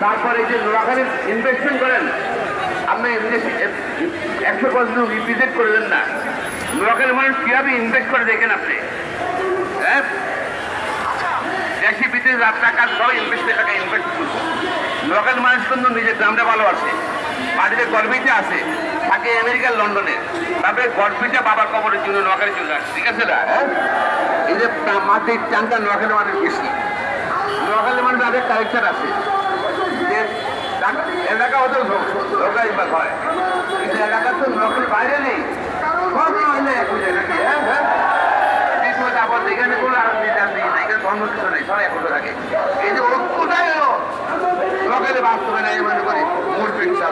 তারপরে যে নোয়াখালী ইনভেস্টমেন্ট করেন, আপনি একশো পার্সেন্ট রিপ্রেজেন্ট করে দেন না। নোয়াখালী মানুষ কীভাবে ইনভেস্ট করে দেখেন আপনি? হ্যাঁ? দেশি বিদেশে রাত টাকা সবাই ইনভেস্টের টাকা ইনভেস্ট করব লোকাল মানুষ কিন্তু নিজের গ্রামটা ভালো আছে, বাড়িতে গর্বিতে আছে, থাকে আমেরিকার লন্ডনে। তারপরে গর্বিতে বাবার কবরের জন্য নোয়াখালী চলে আসে, ঠিক আছে না? হ্যাঁ? এই যে মাটির চানটা নোয়াখালী মানুষ বেশি। নোয়াখালী মানুষ তাদের আছে। নিজের এলাকা ওদের লোকাই বা হয়। কিন্তু এলাকা তো লোকের বাইরে নেই। সব মহিলা এক নাকি হ্যাঁ হ্যাঁ। তারপর এখানে কোনো আর এখানে ধর্ম কিছু নেই, সবাই একত্র থাকে। এই যে ঐক্যটাই হলো। লোকের বাস্তবে নেই, মনে করে মূল পিঠা